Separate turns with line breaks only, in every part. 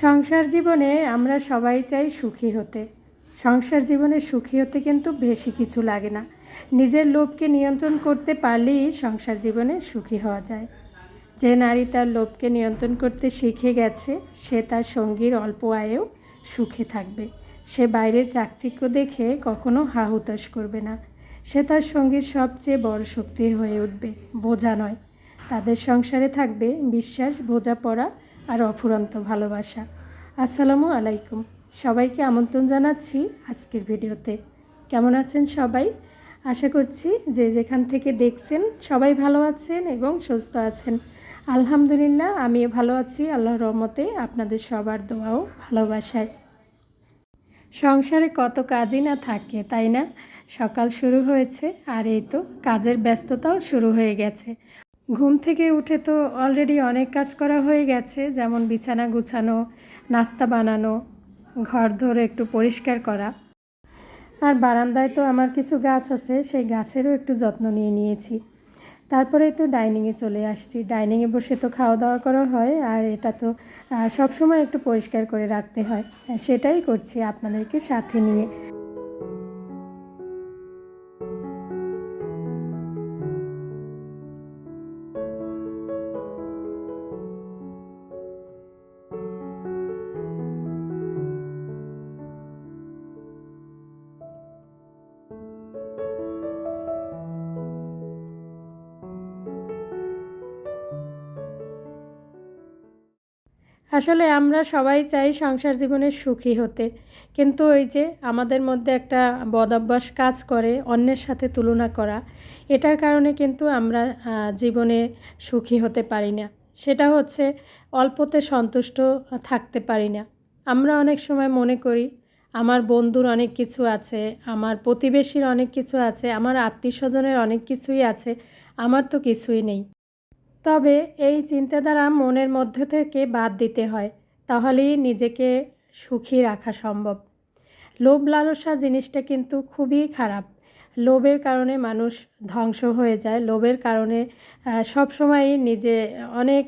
সংসার জীবনে আমরা সবাই চাই সুখী হতে। সংসার জীবনে সুখী হতে কিন্তু বেশি কিছু লাগে না। নিজের লোভকে নিয়ন্ত্রণ করতে পারলেই সংসার জীবনে সুখী হওয়া যায়। যে নারী তার লোভকে নিয়ন্ত্রণ করতে শিখে গেছে, সে তার সঙ্গীর অল্প আয়েও সুখে থাকবে। সে বাইরের চাকচিক্য দেখে কখনো হাহুতাশ করবে না। সে তার সঙ্গীর সবচেয়ে বড় শক্তি হয়ে উঠবে, বোঝা নয়। তাদের সংসারে থাকবে বিশ্বাস, বোঝাপড়া আর অফুরন্ত ভালোবাসা। আসসালামু আলাইকুম। সবাইকে আমন্ত্রণ জানাচ্ছি আজকের ভিডিওতে। কেমন আছেন সবাই? আশা করছি যে যেখান থেকে দেখছেন সবাই ভালো আছেন এবং সুস্থ আছেন। আলহামদুলিল্লাহ, আমিও ভালো আছি আল্লাহর রহমতে, আপনাদের সবার দোয়াও ভালোবাসায়। সংসারে কত কাজই না থাকে, তাই না? সকাল শুরু হয়েছে আর এই তো কাজের ব্যস্ততাও শুরু হয়ে গেছে। ঘুম থেকে উঠে তো অলরেডি অনেক কাজ করা হয়ে গেছে, যেমন বিছানা গুছানো, নাস্তা বানানো, ঘর ধরে একটু পরিষ্কার করা। আর বারান্দায় তো আমার কিছু গাছ আছে, সেই গাছেরও একটু যত্ন নিয়ে নিয়েছি। তারপরে তো ডাইনিংয়ে চলে আসছি। ডাইনিংয়ে বসে তো খাওয়া দাওয়া করা হয়, আর এটা তো সবসময় একটু পরিষ্কার করে রাখতে হয়। সেটাই করছি আপনাদেরকে সাথে নিয়ে। আসলে আমরা সবাই চাই সংসার জীবনে সুখী হতে। কিন্তু ওই যে আমাদের মধ্যে একটা বদভ্যাস কাজ করে অন্যের সাথে তুলনা করা, এটার কারণে কিন্তু আমরা জীবনে সুখী হতে পারি না। সেটা হচ্ছে অল্পতে সন্তুষ্ট থাকতে পারি না। আমরা অনেক সময় মনে করি, আমার বন্ধুর অনেক কিছু আছে, আমার প্রতিবেশীর অনেক কিছু আছে, আমার আত্মীয় স্বজনের অনেক কিছুই আছে, আমার তো কিছুই নেই। তবে এই চিন্তাধারা মনের মধ্যে থেকে বাদ দিতে হয়, তাহলেই নিজেকে সুখী রাখা সম্ভব। লোভ লালসা জিনিসটা কিন্তু খুবই খারাপ। লোভের কারণে মানুষ ধ্বংস হয়ে যায়। লোভের কারণে সবসময়ই নিজে অনেক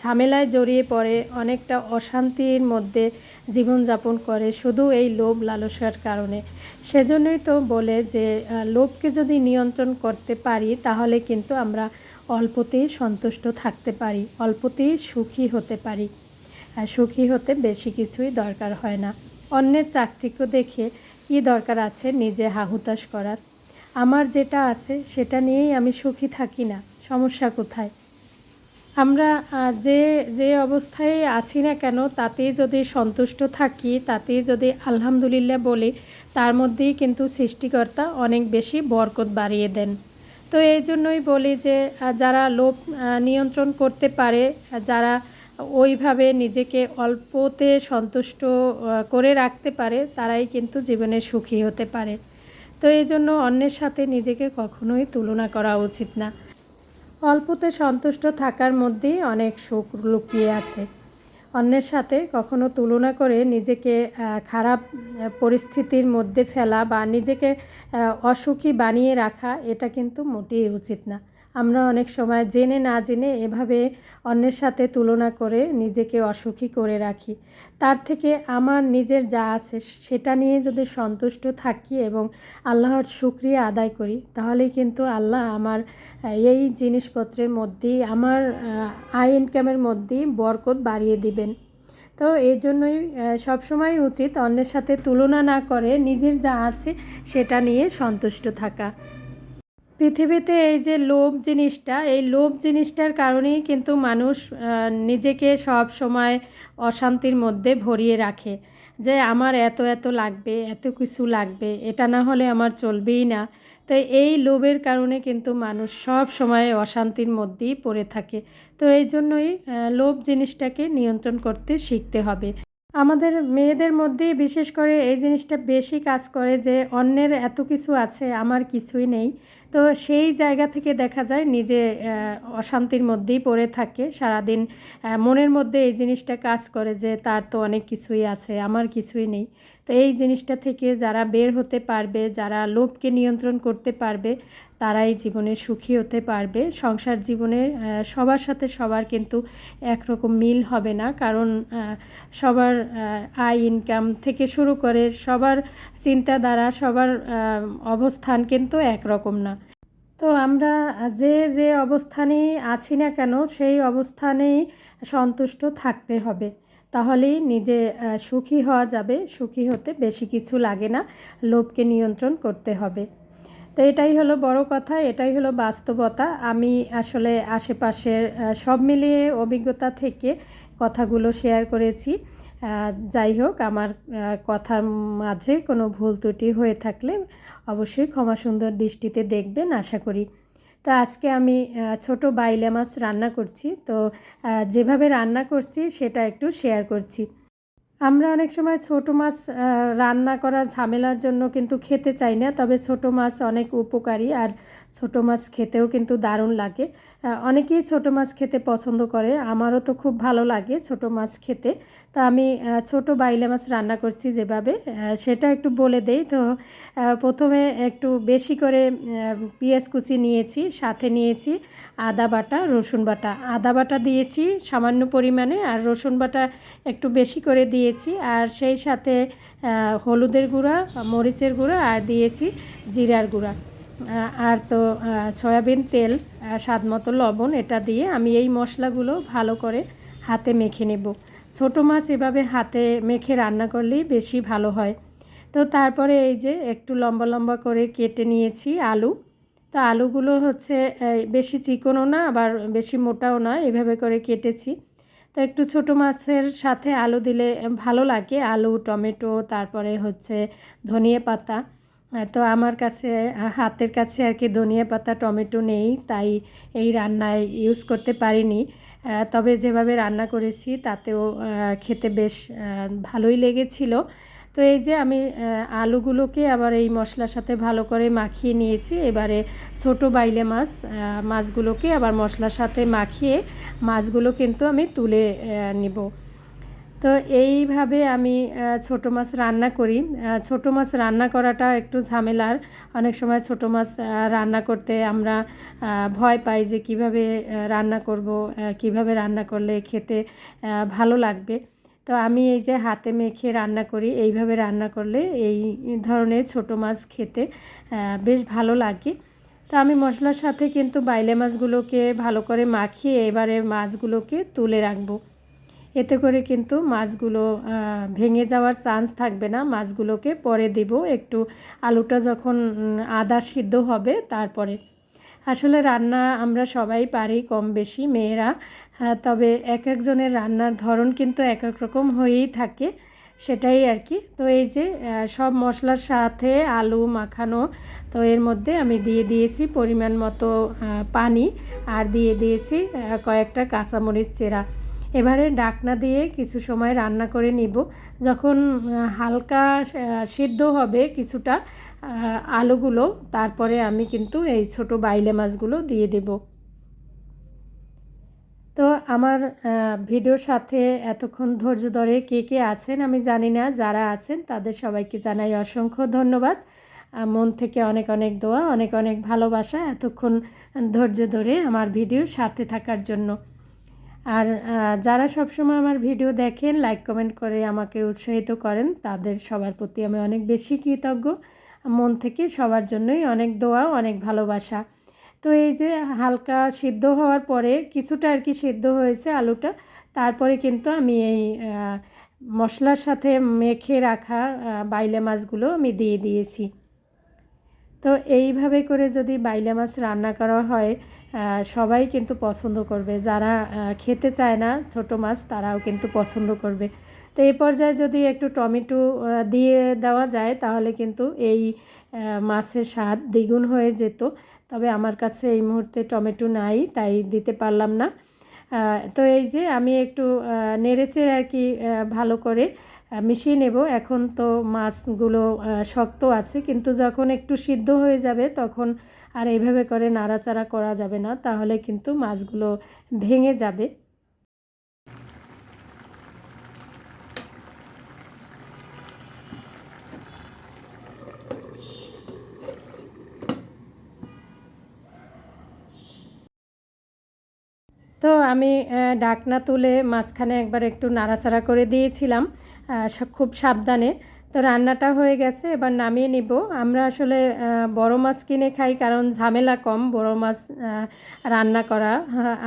ঝামেলায় জড়িয়ে পড়ে, অনেকটা অশান্তির মধ্যে জীবনযাপন করে শুধু এই লোভ লালসার কারণে। সেজন্যই তো বলে যে লোভকে যদি নিয়ন্ত্রণ করতে পারি, তাহলে কিন্তু আমরা অল্পতেই সন্তুষ্ট থাকতে পারি অল্পতেই সুখী হতে পারি। আর সুখী হতে বেশি কিছুই দরকার হয় না। অন্যের চাকচিক্য দেখে কি দরকার আছে নিজে হাহুতাশ করার? আমার যেটা আছে সেটা নিয়েই আমি সুখী থাকি না, সমস্যা কোথায়? আমরা যে যে অবস্থায় আছি না কেন, তাতেই যদি সন্তুষ্ট থাকি, তাতেই যদি আলহামদুলিল্লাহ বলি, তার মধ্যেই কিন্তু সৃষ্টিকর্তা অনেক বেশি বরকত বাড়িয়ে দেন। তো এই জন্যই বলি যে যারা লোভ নিয়ন্ত্রণ করতে পারে যারা ওইভাবে নিজেকে অল্পতে সন্তুষ্ট করে রাখতে পারে, তারাই কিন্তু জীবনে সুখী হতে পারে। তো এই জন্য অন্যের সাথে নিজেকে কখনোই তুলনা করা উচিত না। অল্পতে সন্তুষ্ট থাকার মধ্যেই অনেক সুখ লুকিয়ে আছে। অন্যের সাথে কখনো তুলনা করে নিজেকে খারাপ পরিস্থিতির মধ্যে ফেলা বা নিজেকে অসুখী বানিয়ে রাখা, এটা কিন্তু মোটেই উচিত না। আমরা অনেক সময় জেনে না জেনে এভাবে অন্যের সাথে তুলনা করে নিজেকে অসুখী করে রাখি। তার থেকে আমার নিজের যা আছে সেটা নিয়ে যদি সন্তুষ্ট থাকি এবং আল্লাহর শুক্রিয়া আদায় করি, তাহলেই কিন্তু আল্লাহ আমার এই জিনিসপত্রের মধ্যেই, আমার আই ইনকামের মধ্যেই বরকত বাড়িয়ে দিবেন। তো এই জন্যই সবসময় উচিত অন্যের সাথে তুলনা না করে নিজের যা আছে সেটা নিয়ে সন্তুষ্ট থাকা। পৃথিবীতে এই যে লোভ জিনিসটা, এই লোভ জিনিসটার কারণেই কিন্তু মানুষ নিজেকে সব সময় অশান্তির মধ্যে ভরিয়ে রাখে। যে আমার এত এত লাগবে, এত কিছু লাগবে, এটা না হলে আমার চলবেই না। তো এই লোভের কারণে কিন্তু মানুষ সব সময় অশান্তির মধ্যেই পড়ে থাকে। তো এই জন্যই লোভ জিনিসটাকে নিয়ন্ত্রণ করতে শিখতে হবে। আমাদের মেয়েদের মধ্যেই বিশেষ করে এই জিনিসটা বেশি কাজ করে যে, অন্যের এত কিছু আছে, আমার কিছুই নেই। তো সেই জায়গা থেকে দেখা যায় নিজে অশান্তির মধ্যেই পড়ে থাকে। সারাদিন মনের মধ্যে এই জিনিসটা কাজ করে যে তার তো অনেক কিছুই আছে, আমার কিছুই নেই। তো এই জিনিসটা থেকে যারা বের হতে পারবে, যারা লোভকে নিয়ন্ত্রণ করতে পারবে তারাই জীবনে সুখী হতে পারবে। সংসার জীবনে সবার সাথে সবার কিন্তু একরকম মিল হবে না। কারণ সবার আয় ইনকাম থেকে শুরু করে সবার চিন্তাধারা, সবার অবস্থান কিন্তু একরকম না। তো আমরা যে যে অবস্থানে আছি না কেন, সেই অবস্থানেই সন্তুষ্ট থাকতে হবে। তাহলেই নিজে সুখী হওয়া যাবে। সুখী হতে বেশি কিছু লাগে না। লোভকে নিয়ন্ত্রণ করতে হবে। তো এটাই হলো বড় কথা, এটাই হলো বাস্তবতা। আমি আসলে আশেপাশের সব মিলিয়ে অভিজ্ঞতা থেকে কথাগুলো শেয়ার করেছি। যাই হোক, আমার কথার মাঝে কোনো ভুল ত্রুটি হয়ে থাকলে অবশ্যই ক্ষমা সুন্দর দৃষ্টিতে দেখবেন, আশা করি। তো আজকে আমি ছোট বাইলে মাছ রান্না করছি। তো যেভাবে রান্না করছি, সেটা একটু শেয়ার করছি। আমরা অনেক সময় ছোট মাছ রান্না করার ঝামেলার জন্য কিন্তু খেতে চাই না, তবে ছোট মাছ অনেক উপকারী আর ছোট মাছ খেতেও কিন্তু দারুণ লাগে। অনেকেই ছোট মাছ খেতে পছন্দ করে, আমারও তো খুব ভালো লাগে ছোট মাছ খেতে। তো আমি ছোট বাইলে মাছ রান্না করছি যেভাবে সেটা একটু বলে দেই। তো প্রথমে একটু বেশি করে পেঁয়াজ কুচি নিয়েছি, সাথে নিয়েছি। আদা বাটা, রসুন বাটা। আদা বাটা দিয়েছি সামান্য পরিমাণে আর রসুন বাটা একটু বেশি করে দিয়েছি আর সেই সাথে হলুদের গুঁড়া, মরিচের গুঁড়া আর দিয়েছি জিরার গুঁড়া। আর তো সয়াবিন তেল স্বাদ মতো লবণ এটা দিয়ে আমি এই মশলাগুলো ভালো করে হাতে মেখে নেব। ছোটো মাছ এভাবে হাতে মেখে রান্না করলেই বেশি ভালো হয়। তো তারপরে এই যে একটু লম্বা লম্বা করে কেটে নিয়েছি আলু। তো আলুগুলো হচ্ছে বেশি চিকনও না, আবার বেশি মোটাও না, এভাবে করে কেটেছি। তো একটু ছোট মাছের সাথে আলু দিলে ভালো লাগে। আলু, টমেটো, তারপরে হচ্ছে ধনিয়া পাতা। তো আমার কাছে হাতের কাছে আর কি ধনিয়া পাতা, টমেটো নেই, তাই এই রান্নায় ইউজ করতে পারিনি। তবে যেভাবে রান্না করেছি, তাতেও খেতে বেশ ভালোই লেগেছিল। তো এই যে আমি আলুগুলোকে আবার এই মশলার সাথে ভালো করে মাখিয়ে নিয়েছি। এবারে ছোট বাইলে মাছ মাছগুলোকে আবার মশলার সাথে মাখিয়ে মাছগুলো কিন্তু আমি তুলে নিব। তো এইভাবে আমি ছোট মাছ রান্না করি। ছোট মাছ রান্না করাটা একটু ঝামেলার। অনেক সময় ছোট মাছ রান্না করতে আমরা ভয় পাই যে কীভাবে রান্না করব কীভাবে রান্না করলে খেতে ভালো লাগবে। তো আমি এই যে হাতে মেখে রান্না করি, এইভাবে রান্না করলে এই ধরনের ছোট মাছ খেতে বেশ ভালো লাগে। তো আমি মশলার সাথে কিন্তু বাইলে মাছগুলোকে ভালো করে মাখিয়ে এবারে মাছগুলোকে তুলে রাখব। এতে করে কিন্তু মাছগুলো ভেঙে যাওয়ার চান্স থাকবে না। মাছগুলোকে পরে দেব একটু আলুটা যখন আদা সিদ্ধ হবে তারপরে। আসলে রান্না আমরা সবাই পারি কম বেশি। মেয়েরা তবে এক একজনের রান্নার ধরন কিন্তু এক এক রকম হয়েই থাকে, সেটাই আর কি। তো এই যে সব মশলার সাথে আলু মাখানো, তো এর মধ্যে আমি দিয়ে দিয়েছি পরিমাণ মতো পানি আর দিয়ে দিয়েছি কয়েকটা কাঁচামরিচ চেরা। এবারে ডাকনা দিয়ে কিছু সময় রান্না করে নিব। যখন হালকা সিদ্ধ হবে কিছুটা আলুগুলো, তারপরে আমি কিন্তু এই ছোট বাইলে মাছগুলো দিয়ে দেব। তো আমার ভিডিওর সাথে এতক্ষণ ধৈর্য ধরে কে কে আছেন আমি জানি না, যারা আছেন তাদের সবাইকে জানাই অসংখ্য ধন্যবাদ। মন থেকে অনেক অনেক দোয়া, অনেক অনেক ভালোবাসা এতক্ষণ ধৈর্য ধরে আমার ভিডিও সাথে থাকার জন্য। আর যারা সবসময় আমার ভিডিও দেখেন, লাইক কমেন্ট করে আমাকে উৎসাহিত করেন, তাদের সবার প্রতি আমি অনেক বেশি কৃতজ্ঞ। মন থেকে সবার জন্যই অনেক দোয়া, অনেক ভালোবাসা। তো এই যে হালকা সিদ্ধ হওয়ার পরে কিছুটা আর কি সিদ্ধ হয়েছে আলুটা, তারপরে কিন্তু আমি এই মশলার সাথে মেখে রাখা বাইলে মাছগুলো আমি দিয়ে দিয়েছি। তো এইভাবে করে যদি বাইলে মাছ রান্না করা হয় সবাই কিন্তু পছন্দ করবে। যারা খেতে চায় না ছোট মাছ, তারাও কিন্তু পছন্দ করবে। তো এই পর্যায়ে যদি একটু টমেটো দিয়ে দেওয়া যায়, তাহলে কিন্তু এই মাছের স্বাদ দ্বিগুণ হয়ে যেত। তবে আমার কাছে এই মুহূর্তে টমেটো নাই, তাই দিতে পারলাম না। তো এই যে আমি একটু নেড়েচেড়ে আর কি ভালো করে মিশিয়ে নেব। এখন তো মাছগুলো শক্ত আছে, কিন্তু যখন একটু সিদ্ধ হয়ে যাবে, তখন আর এইভাবে করে নাড়াচাড়া করা যাবে না। তাহলে কিন্তু মাছগুলো ভেঙে যাবে। তো আমি ডাকনা তুলে মাঝখানে একবার একটু নাড়াচাড়া করে দিয়েছিলাম খুব সাবধানে। তো রান্নাটা হয়ে গেছে, এবার নামিয়ে নিব। আমরা আসলে বড় মাছ কিনে খাই কারণ ঝামেলা কম, বড় মাছ রান্না করা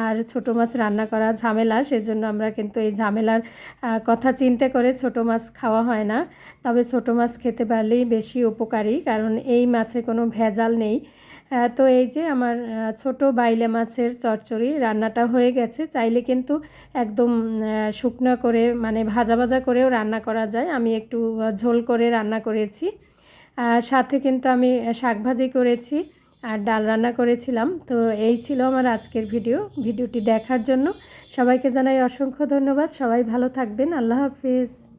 আর ছোট মাছ রান্না করা ঝামেলা, সেজন্য আমরা কিন্তু এই ঝামেলার কথা চিন্তা করে ছোট মাছ খাওয়া হয় না। তবে ছোট মাছ খেতে পারলেই বেশি উপকারী, কারণ এই মাছে কোনো ভেজাল নেই। তো এই যে আমার ছোট বাইলে মাছের চচ্চড়ি রান্নাটা হয়ে গেছে। চাইলে কিন্তু একদম শুকনো করে মানে ভাজা ভাজা করেও রান্না করা যায়। আমি একটু ঝোল করে রান্না করেছি। সাথে কিন্তু আমি শাক ভাজি করেছি আর ডাল রান্না করেছিলাম। তো এই ছিল আমার আজকের ভিডিও। ভিডিওটি দেখার জন্য সবাইকে জানাই অসংখ্য ধন্যবাদ। সবাই ভালো থাকবেন। আল্লাহ হাফিজ।